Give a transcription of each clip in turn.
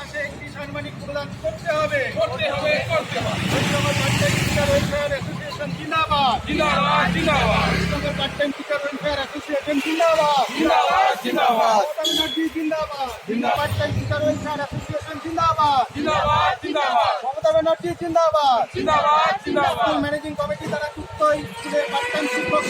মাসে একটি সাম্মানিক প্রদান করতে হবে। করতে হবে করতে হবে। অ্যাসোসিয়েশন জিন্দাবাদ। জিন্দাবাদ জিন্দাবাদ। Paschimbanga part time teacher welfare association জিন্দাবাদ। জিন্দাবাদ জিন্দাবাদ। ব্যানার্জি জিন্দাবাদ। পার্ট-টাইম টিচার ওয়েলফেয়ার অ্যাসোসিয়েশন জিন্দাবাদ। জিন্দাবাদ জিন্দাবাদ। মমতা ব্যানার্জি জিন্দাবাদ। জিন্দাবাদ জিন্দাবাদ। ম্যানেজিং কমিটি দ্বারা যুক্ত স্কুলের পার্ট-টাইম শিক্ষক।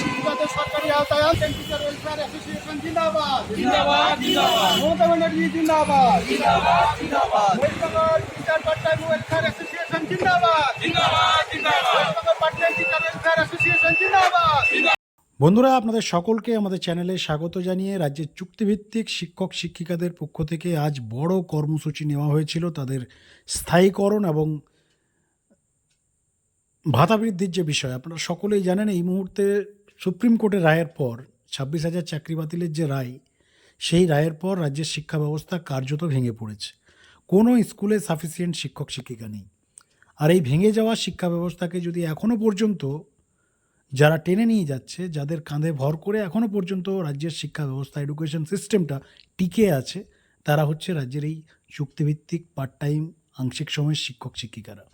বন্ধুরা, আপনাদের সকলকে আমাদের চ্যানেলে স্বাগত জানিয়ে রাজ্যের চুক্তিভিত্তিক শিক্ষক শিক্ষিকাদের পক্ষ থেকে আজ বড় কর্মসূচি নেওয়া হয়েছিল। তাদের স্থায়ীকরণ এবং ভাতা বৃদ্ধির যে বিষয়, আপনারা সকলেই জানেন এই মুহূর্তে সুপ্রিম কোর্টের রায়ের পর ছাব্বিশ হাজার চাকরি বাতিলের যে রায়, সেই রায়ের পর রাজ্যের শিক্ষা ব্যবস্থা কার্যত ভেঙে পড়েছে। কোনো স্কুলে সাফিসিয়েন্ট শিক্ষক শিক্ষিকা নেই। আর এই ভেঙে যাওয়া শিক্ষা ব্যবস্থাকে যদি এখনও পর্যন্ত যারা টেনে নিয়ে যাচ্ছে, যাদের কাঁধে ভর করে এখনও পর্যন্ত রাজ্যের শিক্ষা ব্যবস্থা, এডুকেশন সিস্টেমটা টিকে আছে, তারা হচ্ছে রাজ্যের এই চুক্তিভিত্তিক পার্ট টাইম আংশিক সময়ের শিক্ষক শিক্ষিকারা।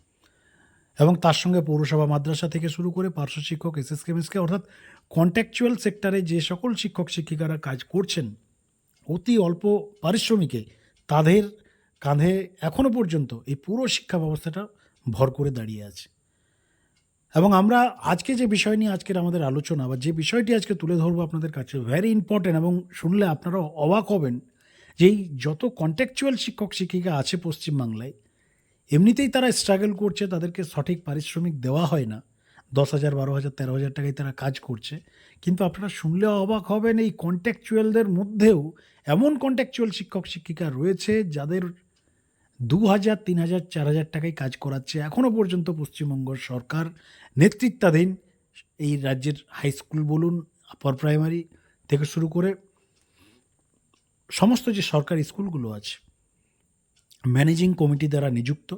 এবং তার সঙ্গে পৌরসভা, মাদ্রাসা থেকে শুরু করে পার্শ্ব শিক্ষক এস এস কেমিসকে অর্থাৎ কন্ট্যাকচুয়াল সেক্টরে যে সকল শিক্ষক শিক্ষিকারা কাজ করছেন, অতি অল্প পারিশ্রমিকে তাদের কাঁধে এখনও পর্যন্ত এই পুরো শিক্ষা ব্যবস্থাটা ভর করে দাঁড়িয়ে আছে। এবং আমরা আজকে যে বিষয় নিয়ে আজকের আমাদের আলোচনা বা যে বিষয়টি আজকে তুলে ধরবো আপনাদের কাছে ভেরি ইম্পর্ট্যান্ট এবং শুনলে আপনারা অবাক হবেন যে এই যত কন্ট্যাকচুয়াল শিক্ষক শিক্ষিকা আছে পশ্চিমবাংলায়, এমনিতেই তারা স্ট্রাগল করছে, তাদেরকে সঠিক পারিশ্রমিক দেওয়া হয় না। দশ হাজার, বারো হাজার, তেরো হাজার টাকায় তারা কাজ করছে। কিন্তু আপনারা শুনলে অবাক হবেন, এই কন্ট্যাকচুয়ালদের মধ্যেও এমন কন্ট্যাকচুয়াল শিক্ষক, শিক্ষিকা রয়েছে যাদের দু হাজার তিন হাজার চার হাজার টাকায় কাজ করাচ্ছে। এখনও পর্যন্ত পশ্চিমবঙ্গ সরকার নেতৃত্বাধীন এই রাজ্যের হাই স্কুল বলুন আপার প্রাইমারি থেকে শুরু করে সমস্ত যে সরকারি স্কুলগুলো আছে ম্যানেজিং কমিটি দ্বারা নিযুক্ত।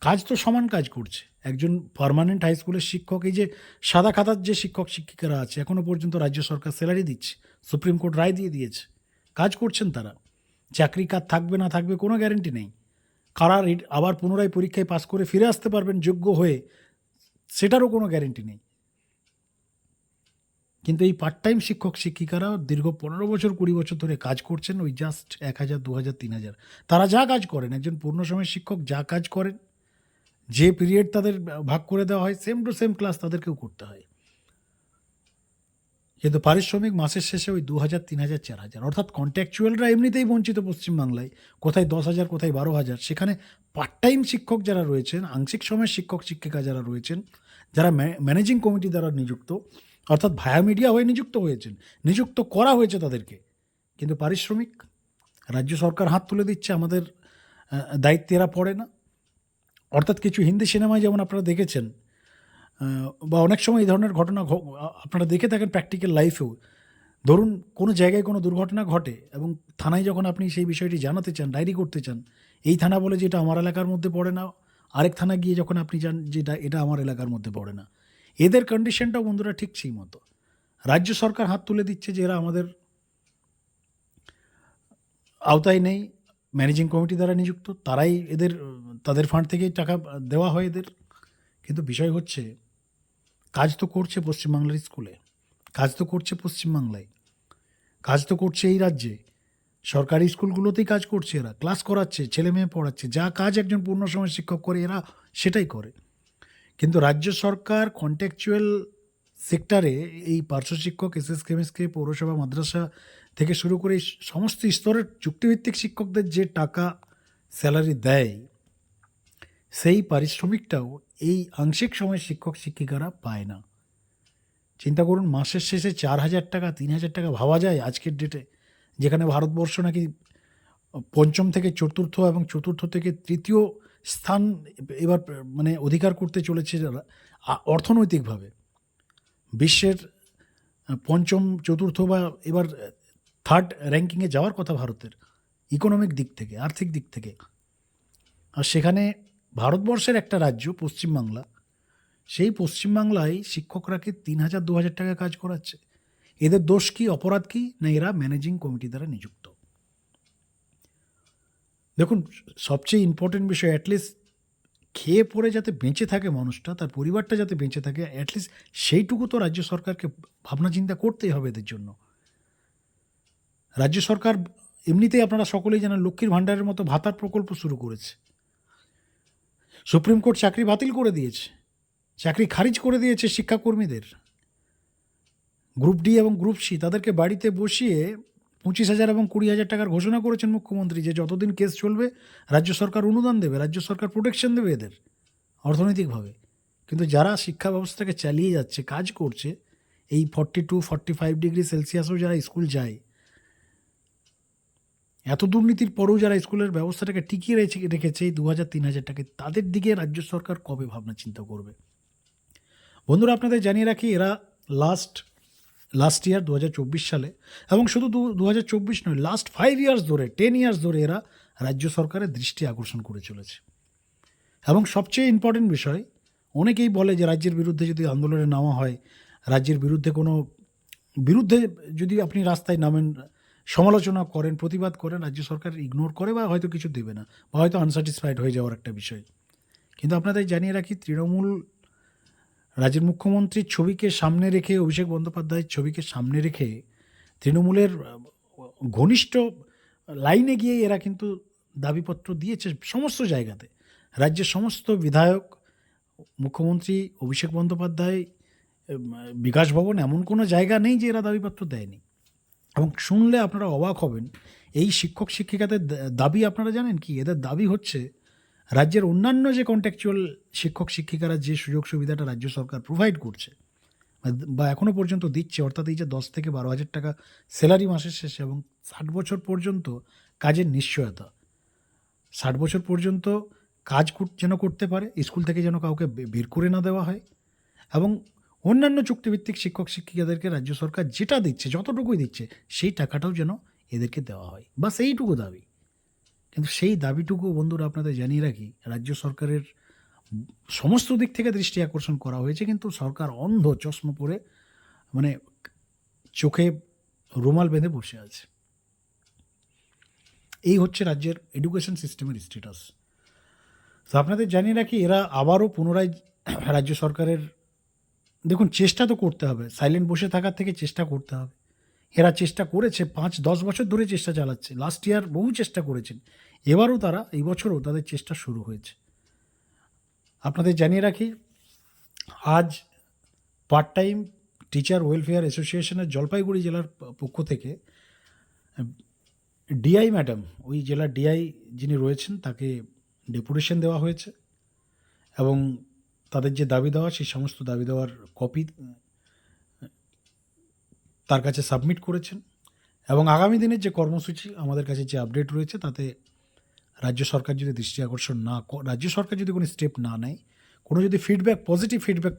কাজ তো সমান কাজ করছে। একজন পারমানেন্ট হাই স্কুলের শিক্ষক, এই যে সাদা খাতার যে শিক্ষক, শিক্ষিকারা আছে এখনও পর্যন্ত রাজ্য সরকার স্যালারি দিচ্ছে, সুপ্রিম কোর্ট রায় দিয়ে দিয়েছে। কাজ করছেন তারা। চাকরি কাজ থাকবে না থাকবে কোনো গ্যারেন্টি নেই। কারা আবার পুনরায় পরীক্ষায় পাস করে ফিরে আসতে পারবেন যোগ্য হয়ে, সেটারও কোনো গ্যারেন্টি নেই। কিন্তু এই পার্ট টাইম শিক্ষক, শিক্ষিকারা দীর্ঘ পনেরো বছর, কুড়ি বছর ধরে কাজ করছেন, ওই জাস্ট এক হাজার, দু হাজার, তিন হাজার। তারা যা কাজ করেন, একজন পূর্ণ সময়ের শিক্ষক যা কাজ করেন যে পিরিয়ড তাদের ভাগ করে দেওয়া হয় সেম টু সেম ক্লাস তাদেরকেও করতে হয়। কিন্তু পারিশ্রমিক মাসের শেষে ওই দু হাজার তিন হাজার চার হাজার অর্থাৎ কন্ট্যাকচুয়ালরা এমনিতেই বঞ্চিত পশ্চিমবাংলায়। কোথায় দশ হাজার কোথায় বারো হাজার সেখানে পার্ট টাইম শিক্ষক যারা রয়েছেন, আংশিক সময়ের শিক্ষক, শিক্ষিকা যারা রয়েছেন, যারা ম্যানেজিং কমিটি দ্বারা নিযুক্ত, অর্থাৎ ভায়া মিডিয়া হয়ে নিযুক্ত হয়েছেন, নিযুক্ত করা হয়েছে তাদেরকে। কিন্তু পারিশ্রমিক, রাজ্য সরকার হাত তুলে দিচ্ছে, আমাদের দায়িত্বে এরা পড়ে না। অর্থাৎ কিছু হিন্দি সিনেমায় যেমন আপনারা দেখেছেন বা অনেক সময় এই ধরনের ঘটনা আপনারা দেখে থাকেন প্র্যাকটিক্যাল লাইফেও ধরুন, কোনো জায়গায় কোনো দুর্ঘটনা ঘটে এবং থানায় যখন আপনি সেই বিষয়টি জানাতে চান ডায়েরি করতে চান, এই থানা বলে যে এটা আমার এলাকার মধ্যে পড়ে না, আরেক থানা গিয়ে যখন আপনি যান যে এটা- এটা আমার এলাকার মধ্যে পড়ে না। এদের কন্ডিশনটাও বন্ধুরা ঠিক সেই মতো। রাজ্য সরকার হাত তুলে দিচ্ছে যে এরা আমাদের আওতায় নেই ম্যানেজিং কমিটি দ্বারা নিযুক্ত, তারাই এদের, তাদের ফান্ড থেকেই টাকা দেওয়া হয় এদের। কিন্তু বিষয় হচ্ছে, কাজ তো করছে পশ্চিমবাংলার স্কুলে, কাজ তো করছে পশ্চিমবাংলায়, কাজ তো করছে এই রাজ্যে। সরকারি স্কুলগুলোতেই কাজ করছে এরা, ক্লাস করাচ্ছে, ছেলে মেয়ে পড়াচ্ছে, যা কাজ একজন পূর্ণ সময় শিক্ষক করে, এরা সেটাই করে। কিন্তু রাজ্য সরকার কন্ট্যাকচুয়াল সেক্টরে এই পার্শ্ব শিক্ষক এস এস কেমিসকে পৌরসভা, মাদ্রাসা থেকে শুরু করে সমস্ত স্তরের চুক্তিভিত্তিক শিক্ষকদের যে টাকা, স্যালারি দেয়, সেই পারিশ্রমিকটাও এই আংশিক সময় শিক্ষক শিক্ষিকারা পায় না। চিন্তা করুন, মাসের শেষে চার হাজার টাকা, তিন হাজার টাকা ভাবা যায় আজকের ডেটে যেখানে ভারতবর্ষ নাকি পঞ্চম থেকে চতুর্থ এবং চতুর্থ থেকে তৃতীয় স্থান এবার মানে অধিকার করতে চলেছে যারা অর্থনৈতিকভাবে। বিশ্বের পঞ্চম, চতুর্থ বা এবার থার্ড র্যাঙ্কিংয়ে যাওয়ার কথা ভারতের ইকোনমিক দিক থেকে, আর্থিক দিক থেকে। আর সেখানে ভারতবর্ষের একটা রাজ্য পশ্চিমবাংলা সেই পশ্চিমবাংলায় শিক্ষকরাকে তিন হাজার, দু হাজার টাকা কাজ করাচ্ছে? এদের দোষ কি, অপরাধ কি? না এরা ম্যানেজিং কমিটি দ্বারা নিযুক্ত? দেখুন, সবচেয়ে ইম্পর্টেন্ট বিষয় অ্যাটলিস্ট খেয়ে পড়ে যাতে বেঁচে থাকে মানুষটা, তার পরিবারটা যাতে বেঁচে থাকে অ্যাটলিস্ট সেইটুকু তো রাজ্য সরকারকে ভাবনা চিন্তা করতেই হবে এদের জন্য। রাজ্য সরকার এমনিতেই আপনারা সকলেই জানেন লক্ষ্মীর ভাণ্ডারের মতো ভাতার প্রকল্প শুরু করেছে। সুপ্রিম কোর্ট চাকরি বাতিল করে দিয়েছে। চাকরি খারিজ করে দিয়েছে শিক্ষাকর্মীদের। গ্রুপ ডি এবং গ্রুপ সি তাদেরকে বাড়িতে বসিয়ে পঁচিশ হাজার এবং কুড়ি হাজার টাকার ঘোষণা করেছেন মুখ্যমন্ত্রী যে যতদিন কেস চলবে, রাজ্য সরকার অনুদান দেবে, রাজ্য সরকার প্রোটেকশন দেবে এদের অর্থনৈতিকভাবে। কিন্তু যারা শিক্ষা ব্যবস্থাকে চালিয়ে যাচ্ছে, কাজ করছে, এই forty two forty five degree সেলসিয়াসও যারা স্কুল যায় এত দুর্নীতির পরেও যারা স্কুলের ব্যবস্থাটাকে টিকিয়ে রেখে রেখেছে দু হাজার তিন হাজার টাকা, তাদের দিকে রাজ্য সরকার কবে ভাবনা চিন্তা করবে? বন্ধুরা, আপনাদের জানিয়ে রাখি, এরা লাস্ট লাস্ট ইয়ার দু হাজার চব্বিশ সালে এবং শুধু দু হাজার নয় লাস্ট ফাইভ ইয়ার্স ধরে টেন ইয়ার্স ধরে এরা রাজ্য সরকারের দৃষ্টি আকর্ষণ করে চলেছে। এবং সবচেয়ে ইম্পর্টেন্ট বিষয়, অনেকেই বলে যে রাজ্যের বিরুদ্ধে যদি আন্দোলনে নামা হয়, রাজ্যের বিরুদ্ধে কোনো, বিরুদ্ধে যদি আপনি রাস্তায় নামেন সমালোচনা করেন, প্রতিবাদ করেন, রাজ্য সরকার ইগনোর করে বা হয়তো কিছু দেবে না বা হয়তো আনস্যাটিসফাইড হয়ে যাওয়ার একটা বিষয়। কিন্তু আপনাদের জানিয়ে রাখি, তৃণমূল রাজ্যের মুখ্যমন্ত্রীর ছবিকে সামনে রেখে, অভিষেক বন্দ্যোপাধ্যায়ের ছবিকে সামনে রেখে তৃণমূলের ঘনিষ্ঠ লাইনে গিয়ে এরা কিন্তু দাবিপত্র দিয়েছে সমস্ত জায়গাতে। রাজ্যের সমস্ত বিধায়ক, মুখ্যমন্ত্রী, অভিষেক বন্দ্যোপাধ্যায় বিকাশ ভবন এমন কোনো জায়গা নেই যে এরা দাবিপত্র দেয়নি। এবং শুনলে আপনারা অবাক হবেন। এই শিক্ষক শিক্ষিকাদের দাবি আপনারা জানেন কি? এদের দাবি হচ্ছে, রাজ্যের অন্যান্য যে কন্ট্যাকচুয়াল শিক্ষক শিক্ষিকারা যে সুযোগ সুবিধাটা রাজ্য সরকার প্রোভাইড করছে, বা- এখনও পর্যন্ত দিচ্ছে, অর্থাৎ এই যে দশ থেকে বারো হাজার টাকা স্যালারি মাসের শেষে এবং ষাট বছর পর্যন্ত কাজের নিশ্চয়তা। ষাট বছর পর্যন্ত কাজ যেন করতে পারে, স্কুল থেকে যেন কাউকে বের করে না দেওয়া হয়। এবং অন্যান্য চুক্তিভিত্তিক শিক্ষক শিক্ষিকাদেরকে রাজ্য সরকার যেটা দিচ্ছে, যতটুকুই দিচ্ছে, সেই টাকাটাও যেন এদেরকে দেওয়া হয়। বা সেইটুকু দাবি। কিন্তু সেই দাবিটুকু বন্ধুরা আপনাদের জানিয়ে রাখি, রাজ্য সরকারের সমস্ত দিক থেকে দৃষ্টি আকর্ষণ করা হয়েছে, কিন্তু সরকার অন্ধ চশমা পরে মানে চোখে রুমাল বেঁধে বসে আছে। এই হচ্ছে রাজ্যের এডুকেশন সিস্টেমের স্ট্যাটাস তো আপনাদের জানিয়ে রাখি, এরা আবারও পুনরায় রাজ্য সরকারের দেখুন, চেষ্টা তো করতে হবে। সাইলেন্ট বসে থাকার থেকে চেষ্টা করতে হবে। এরা চেষ্টা করেছে, পাঁচ, দশ বছর ধরে চেষ্টা চালাচ্ছে। লাস্ট ইয়ার বহু চেষ্টা করেছেন। এবারও তারা, এই বছরও তাদের চেষ্টা শুরু হয়েছে। আপনাদের জানিয়ে রাখি, আজ পার্ট টাইম টিচার ওয়েলফেয়ার অ্যাসোসিয়েশনের জলপাইগুড়ি জেলার পক্ষ থেকে ডিআই ম্যাডাম ওই জেলার ডিআই যিনি রয়েছেন, তাকে ডেপুটেশন দেওয়া হয়েছে। এবং তাদের যে দাবি দেওয়া, সেই সমস্ত দাবি দেওয়ার কপি তার কাছে সাবমিট করেছেন। এবং আগামী দিনের যে কর্মসূচি, আমাদের কাছে যে আপডেট রয়েছে, তাতে রাজ্য সরকার যদি দৃষ্টি আকর্ষণ না রাজ্য সরকার যদি কোনো স্টেপ না নেয়, কোনো যদি ফিডব্যাক পজিটিভ ফিডব্যাক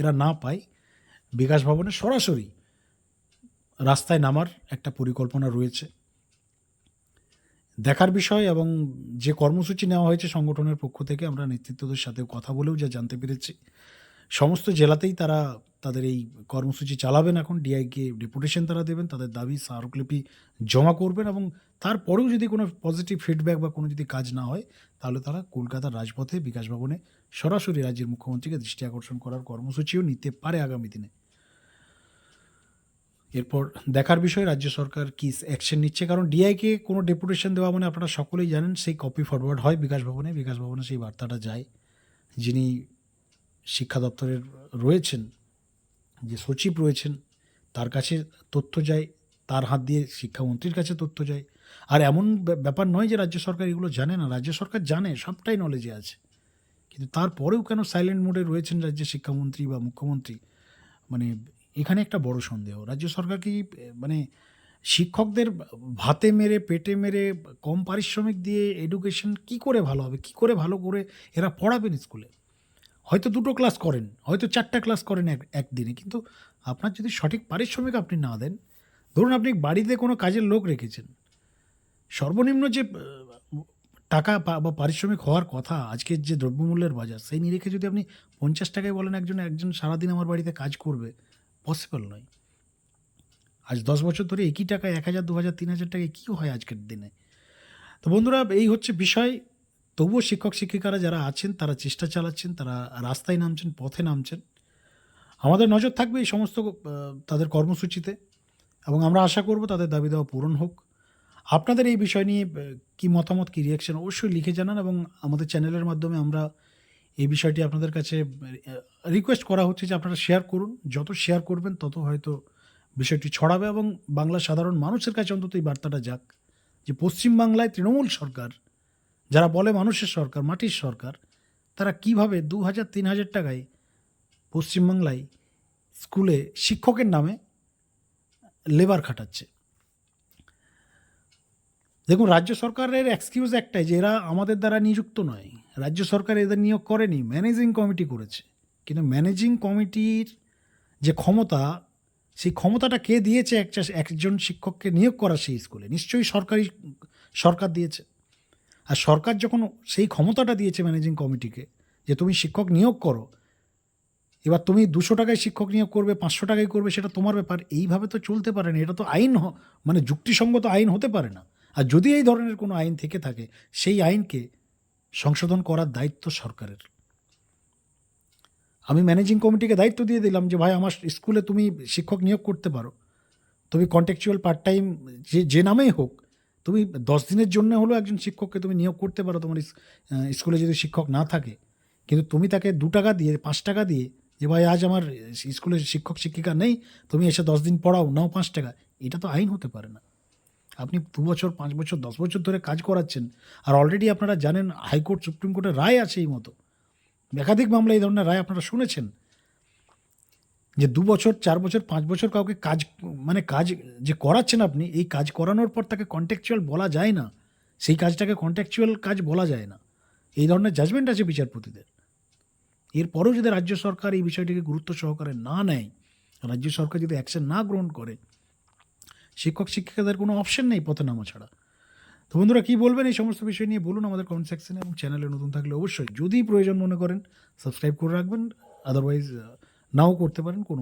এরা না পায়, বিকাশ ভবনে সরাসরি রাস্তায় নামার একটা পরিকল্পনা রয়েছে। দেখার বিষয় এবং যে কর্মসূচি নেওয়া হয়েছে সংগঠনের পক্ষ থেকে আমরা নেতৃত্বদের সাথে কথা বলেও যা জানতে পেরেছি। সমস্ত জেলাতেই তারা তাদের এই কর্মসূচি চালাবেন এখন ডিআইকে ডেপুটেশন তারা দেবেন, তাদের দাবি, স্মারকলিপি জমা করবেন এবং তারপরেও যদি কোনো পজিটিভ ফিডব্যাক বা কোনো যদি কাজ না হয়, তাহলে তারা কলকাতার রাজপথে বিকাশ ভবনে সরাসরি রাজ্যের মুখ্যমন্ত্রীকে দৃষ্টি আকর্ষণ করার কর্মসূচিও নিতে পারে আগামী দিনে। এরপর দেখার বিষয় রাজ্য সরকার কি অ্যাকশন নিচ্ছে? কারণ ডিআইকে কোনো ডেপুটেশন দেওয়া মানে আপনারা সকলেই জানেন সেই কপি ফরওয়ার্ড হয় বিকাশ ভবনে বিকাশ ভবনে সেই বার্তাটা যায়। যিনি শিক্ষা দপ্তরের রয়েছেন, যে সচিব রয়েছেন, তার কাছে তথ্য যায়, তার হাত দিয়ে শিক্ষামন্ত্রীর কাছে তথ্য যায়। আর এমন ব্যাপার নয় যে রাজ্য সরকার এগুলো জানে না। রাজ্য সরকার জানে, সবটাই নলেজে আছে। কিন্তু তারপরেও কেন সাইলেন্ট মোডে রয়েছেন রাজ্যের শিক্ষামন্ত্রী বা মুখ্যমন্ত্রী? মানে এখানে একটা বড় সন্দেহ। রাজ্য সরকার কি মানে শিক্ষকদের ভাতে মেরে, পেটে মেরে, কম পারিশ্রমিক দিয়ে এডুকেশন কি করে ভালো হবে? কি করে ভালো করে এরা পড়াবেন স্কুলে? হয়তো দুটো ক্লাস করেন, হয়তো চারটা ক্লাস করেন এক, একদিনে। কিন্তু আপনার যদি সঠিক পারিশ্রমিক আপনি না দেন, ধরুন আপনি বাড়িতে কোনো কাজের লোক রেখেছেন। সর্বনিম্ন যে, টাকা বা পারিশ্রমিক হওয়ার কথা, আজকের যে দ্রব্যমূল্যের বাজার, সেই নিরিখে যদি আপনি পঞ্চাশ টাকায় বলেন একজন একজন সারাদিন আমার বাড়িতে কাজ করবে পসিবল নয়। আজ দশ বছর ধরে একই টাকায় এক হাজার দু হাজার তিন হাজার টাকায় কী হয় আজকের দিনে? তো বন্ধুরা, এই হচ্ছে বিষয়। তবুও শিক্ষক, শিক্ষিকারা যারা আছেন, তারা চেষ্টা চালাচ্ছেন, তারা রাস্তায় নামছেন, পথে নামছেন। আমাদের নজর থাকবে এই সমস্ত তাদের কর্মসূচিতে এবং আমরা আশা করব তাদের দাবি দেওয়া পূরণ হোক। আপনাদের এই বিষয় নিয়ে কি মতামত, কি রিয়াকশন অবশ্যই লিখে জানান এবং আমাদের চ্যানেলের মাধ্যমে আমরা এই বিষয়টি আপনাদের কাছে রিকোয়েস্ট করা হচ্ছে যে আপনারা শেয়ার করুন। যত শেয়ার করবেন, তত হয়তো বিষয়টি ছড়াবে এবং বাংলার সাধারণ মানুষের কাছে অন্তত এই বার্তাটা যাক যে পশ্চিমবাংলায় তৃণমূল সরকার, যারা বলে মানুষের সরকার, মাটির সরকার, তারা কীভাবে দু হাজার তিন হাজার টাকায় পশ্চিমবাংলায় স্কুলে শিক্ষকের নামে লেবার খাটাচ্ছে? দেখুন, রাজ্য সরকারের এক্সকিউজ একটাই যে এরা আমাদের দ্বারা নিযুক্ত নয়। রাজ্য সরকার এদের নিয়োগ করেনি ম্যানেজিং কমিটি করেছে। কিন্তু ম্যানেজিং কমিটির যে ক্ষমতা, সেই ক্ষমতাটা কে দিয়েছে? একটা, একজন শিক্ষককে নিয়োগ করা সেই স্কুলে। নিশ্চয়ই সরকারি, সরকার দিয়েছে। আর সরকার যখন সেই ক্ষমতাটা দিয়েছে ম্যানেজিং কমিটিকে যে তুমি শিক্ষক নিয়োগ করো, এবার তুমি দুশো টাকায় শিক্ষক নিয়োগ করবে, পাঁচশো টাকায় করবে, সেটা তোমার ব্যাপার। এইভাবে তো চলতে পারে না। এটা তো আইন মানে যুক্তিসঙ্গত আইন হতে পারে না। আর যদি এই ধরনের কোনো আইন থেকে থাকে, সেই আইনকে সংশোধন করার দায়িত্ব সরকারের। আমি ম্যানেজিং কমিটিকে দায়িত্ব দিয়ে দিলাম যে, ভাই, আমার স্কুলে তুমি শিক্ষক নিয়োগ করতে পারো। তুমি কন্ট্যাকচুয়াল পার্ট টাইম যে যে নামেই হোক, তুমি দশ দিনের জন্য হলেও একজন শিক্ষককে তুমি নিয়োগ করতে পারো তোমার স্কুলে যদি শিক্ষক না থাকে। কিন্তু তুমি তাকে দু টাকা দিয়ে, পাঁচ টাকা দিয়ে যে, ভাই, আজ আমার স্কুলে শিক্ষক শিক্ষিকা নেই, তুমি এসে দশ দিন পড়াও, নাও পাঁচ টাকা। এটা তো আইন হতে পারে না। আপনি দু বছর, পাঁচ বছর, দশ বছর ধরে কাজ করাচ্ছেন, আর অলরেডি আপনারা জানেন হাইকোর্ট, সুপ্রিম কোর্টের রায় আছে এই মতো। একাধিক মামলা এই ধরনের রায় আপনারা শুনেছেন। যে দু বছর, চার বছর, পাঁচ বছর কাউকে কাজ মানে কাজ যে করাচ্ছেন আপনি, এই কাজ করানোর পর তাকে কন্ট্যাকচুয়াল বলা যায় না। সেই কাজটাকে কন্ট্যাকচুয়াল কাজ বলা যায় না। এই ধরনের জাজমেন্ট আছে বিচারপতিদের। এরপরেও যদি রাজ্য সরকার এই বিষয়টিকে গুরুত্ব সহকারে না নেয়, রাজ্য সরকার যদি অ্যাকশন না গ্রহণ করে শিক্ষক শিক্ষিকাদের কোনো অপশন নেই পথে নামা ছাড়া। তো বন্ধুরা কী বলবেন? এই সমস্ত বিষয় নিয়ে বলুন আমাদের কমেন্ট সেকশনে এবং চ্যানেলে নতুন থাকলে অবশ্যই যদি প্রয়োজন মনে করেন সাবস্ক্রাইব করে রাখবেন আদারওয়াইজ নাও করতে পারেন, কোনো